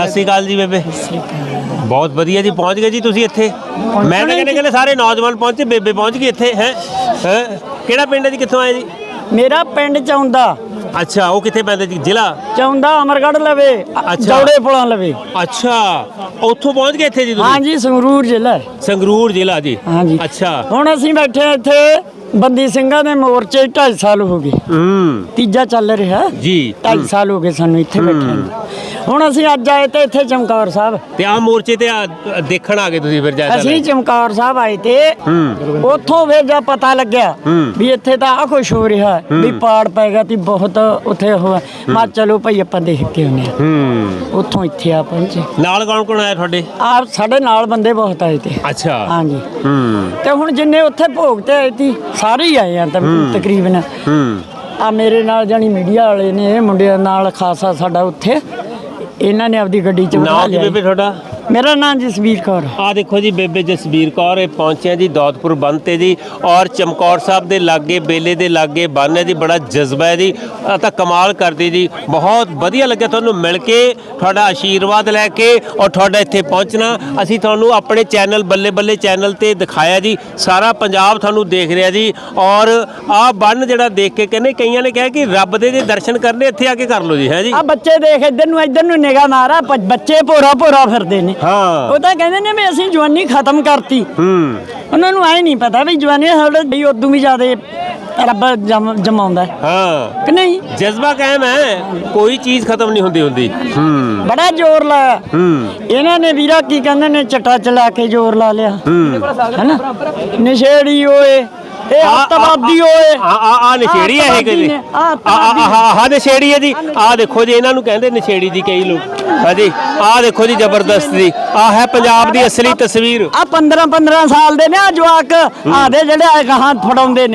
ਸਤਿ ਸ਼੍ਰੀ ਅਕਾਲ ਜੀ ਬੇਬੇ। ਬਹੁਤ ਵਧੀਆ ਜੀ ਪਹੁੰਚ ਗਏ ਜੀ ਤੁਸੀਂ ਇੱਥੇ। ਮੈਂ ਤਾਂ ਕਹਿੰਦੇ ਕਹਿੰਦੇ ਸਾਰੇ ਨੌਜਵਾਨ ਪਹੁੰਚੇ ਬੇਬੇ ਪਹੁੰਚ ਗਈ ਇੱਥੇ ਹੈ? ਕਿਹੜਾ ਪਿੰਡ ਹੈ ਜੀ ਕਿੱਥੋਂ ਆਏ ਜੀ? ਮੇਰਾ ਪਿੰਡ ਚੌਂਦਾ। ਅੱਛਾ ਉਹ ਕਿੱਥੇ ਪੈਂਦਾ ਜੀ? ਜ਼ਿਲ੍ਹਾ? ਚੌਂਦਾ ਅਮਰਗੜ੍ਹ ਲਵੇ। ਜੌੜੇ ਪੁਲਾਂ ਲਵੇ। ਅੱਛਾ ਉੱਥੋਂ ਪਹੁੰਚ ਗਏ ਇੱਥੇ ਜੀ ਤੁਸੀਂ? ਹਾਂਜੀ ਸੰਗਰੂਰ ਜ਼ਿਲ੍ਹਾ। ਸੰਗਰੂਰ ਜ਼ਿਲ੍ਹਾ ਜੀ। ਹਾਂਜੀ। ਅੱਛਾ। ਹੁਣ ਅਸੀਂ ਬੈਠੇ ਹਾਂ ਇੱਥੇ ਬੰਦੀ ਸਿੰਘਾਂ ਦੇ ਮੋਰਚੇ 2.5 ਸਾਲ ਹੋ ਗਏ। ਹੂੰ। ਤੀਜਾ ਚੱਲ ਰਿਹਾ। ਜੀ 2.5 ਸਾਲ ਹੋ ਗਏ ਸਾਨੂੰ ਇੱਥੇ ਬੈਠੇ ਨੂੰ। ਹੁਣ ਅਸੀਂ ਅੱਜ ਆਏ ਤੇ ਇੱਥੇ ਚਮਕੌਰ ਸਾਹਿਬ। ਤੇ ਆ ਮੋਰਚੇ ਤੇ ਆ ਦੇਖਣ ਆ ਗਏ ਤੁਸੀਂ ਫਿਰ ਜੈਸਾ ਅਸੀਂ ਚਮਕੌਰ ਸਾਹਿਬ ਆਏ ਤੇ ਉੱਥੋਂ ਫਿਰ ਜਦ ਪਤਾ ਲੱਗਿਆ। ਵੀ ਇੱਥੇ ਤਾਂ ਆ ਕੁਛ ਹੋ ਰਿਹਾ। ਵੀ ਪਾੜ ਪੈ ਗਿਆ ਤੇ ਬਹੁਤ ਉੱਥੇ ਉਹ ਹੈ। ਮੈਂ ਚਲੋ ਭਾਈ ਆਪਾਂ ਦੇਖ ਕੇ ਆਉਂਦੇ ਹਾਂ। ਹੂੰ। ਉੱਥੋਂ ਇੱਥੇ ਆ ਪਹੁੰਚੇ। ਨਾਲ ਕੌਣ ਕੌਣ ਆਇਆ ਤੁਹਾਡੇ? ਆ ਸਾਡੇ ਨਾਲ ਬੰਦੇ ਬਹੁਤ ਆਏ ਤੇ। ਅੱਛਾ। ਹਾਂਜੀ। ਹੂੰ। ਤੇ ਹੁਣ ਜਿੰਨੇ ਉੱਥੇ ਭੋਗ ਤੇ ਆਏ ਸੀ ਸਾਰੇ ਹੀ ਆਏ ਆ ਤਕ- ਤਕਰੀਬਨ। ਹੂੰ। ਆ ਮੇਰੇ ਨਾਲ ਜਾਨੀ ਮੀਡੀਆ ਵਾਲੇ ਨੇ ਇਹ ਮੁੰਡਿਆਂ ਨਾਲ ਖਾਸਾ ਸਾਡਾ ਉੱਥੇ। ਇਹਨਾਂ ਨੇ ਆਪਦੀ ਗੱਡੀ ਚ ਬਿਠਾ ਨਾਮ ਲਿਆ ਬੇਬੇ ਤੁਹਾਡਾ? ਮੇਰਾ ਨਾਮ ਜਸਵੀਰ ਕੌਰ। ਆ ਦੇਖੋ ਜੀ ਬੇਬੇ ਜਸਬੀਰ ਕੌਰ ਇਹ ਪਹੁੰਚਿਆ ਜੀ ਦੌਦਪੁਰ ਬੰਦ ਤੇ ਜੀ ਔਰ ਚਮਕੌਰ ਸਾਹਿਬ ਦੇ ਲਾਗੇ ਬੇਲੇ ਦੇ ਲਾਗੇ ਬੰਨ ਹੈ ਜੀ ਬੜਾ ਜਜ਼ਬਾ ਹੈ ਜੀ। ਆ ਤਾਂ ਕਮਾਲ ਕਰਦੀ ਜੀ ਬਹੁਤ ਵਧੀਆ ਲੱਗਿਆ ਤੁਹਾਨੂੰ ਮਿਲ ਕੇ ਤੁਹਾਡਾ ਆਸ਼ੀਰਵਾਦ ਲੈ ਕੇ ਔਰ ਤੁਹਾਡਾ ਇੱਥੇ ਪਹੁੰਚਣਾ। ਅਸੀਂ ਤੁਹਾਨੂੰ ਆਪਣੇ ਚੈਨਲ ਬੱਲੇ ਬੱਲੇ ਚੈਨਲ ਤੇ ਦਿਖਾਇਆ ਜੀ ਸਾਰਾ ਪੰਜਾਬ ਤੁਹਾਨੂੰ ਦੇਖ ਰਿਹਾ ਜੀ। ਔਰ ਆ ਬੰਨ ਜਿਹੜਾ ਦੇਖ ਕੇ ਕਹਿੰਦੇ ਕਈਆਂ ਨੇ ਕਿਹਾ ਕਿ ਰੱਬ ਦੇ ਜੇ ਦਰਸ਼ਨ ਕਰਨੇ ਇੱਥੇ ਆ ਕੇ ਕਰ ਲਓ ਜੀ ਹੈ ਜੀ। ਆ ਬੱਚੇ ਦੇਖ ਇੱਧਰ ਨੂੰ ਇੱਧਰ ਨੂੰ ਨਿਗਾਹ ਮਾਰਾ ਬੱਚੇ ਭੋਰਾ ਭੋਰਾ ਫਿਰਦੇ ਨੇ। ਹਾਂ। ਉਹ ਤਾਂ ਕਹਿੰਦੇ ਨੇ ਵੀ ਅਸੀਂ ਜਵਾਨੀ ਖਤਮ ਕਰਤੀ। ਹੂੰ। ਉਹਨਾਂ ਨੂੰ ਐ ਨਹੀਂ ਪਤਾ ਵੀ ਜਵਾਨੀ ਸਾਡੇ ਵੀ ਉਦੋਂ ਵੀ ਜ਼ਿਆਦਾ ਰੱਬ ਜਮ- ਜਮਾਉਂਦਾ। ਹੈ। ਹਾਂ ਕਿ ਨਹੀਂ? ਜਜ਼ਬਾ ਕਾਇਮ ਹੈ। ਕੋਈ ਚੀਜ਼ ਖਤਮ ਨਹੀਂ ਹੁੰਦੀ ਹੁੰਦੀ। ਹੂੰ। ਬੜਾ ਜ਼ੋਰ ਲਾਇਆ। ਹੂੰ। ਇਹਨਾਂ ਨੇ ਵੀਰਾ ਕੀ ਕਹਿੰਦੇ ਨੇ? ਚਟਾ ਚਲਾ ਕੇ ਜ਼ੋਰ ਲਾ ਲਿਆ। ਹੈਨਾ? ਨਸ਼ੇੜੀ ਓਏ। ਇਹ ਅੱਤਵਾਦੀ ਓਏ। ਆ ਆ ਆ ਨਸ਼ੇੜੀ ਹੈ ਇਹ ਕਹਿੰਦੇ ਆ ਆ ਆ ਆ ਨਸ਼ੇੜੀ ਹੈ ਜੀ। ਆ ਦੇਖੋ ਜੀ ਇਹਨਾਂ ਨੂੰ ਕਹਿੰਦੇ ਨਸ਼ੇੜੀ ਜੀ ਕਈ ਲੋਕ। ਹਾਂਜੀ ਆ ਦੇਖੋ ਜੀ ਜ਼ਬਰਦਸਤ ਜੀ। ਆ ਹੈ ਪੰਜਾਬ ਦੀ ਅਸਲੀ ਤਸਵੀਰ। ਆ 15 15 ਸਾਲ ਦੇ ਨੇ ਆ ਜਵਾਕ। ਆਦੇ ਜਿਹੜੇ ਆ ਗਾਹਾਂ ਫੜਾਉਂਦੇ ਨੇ।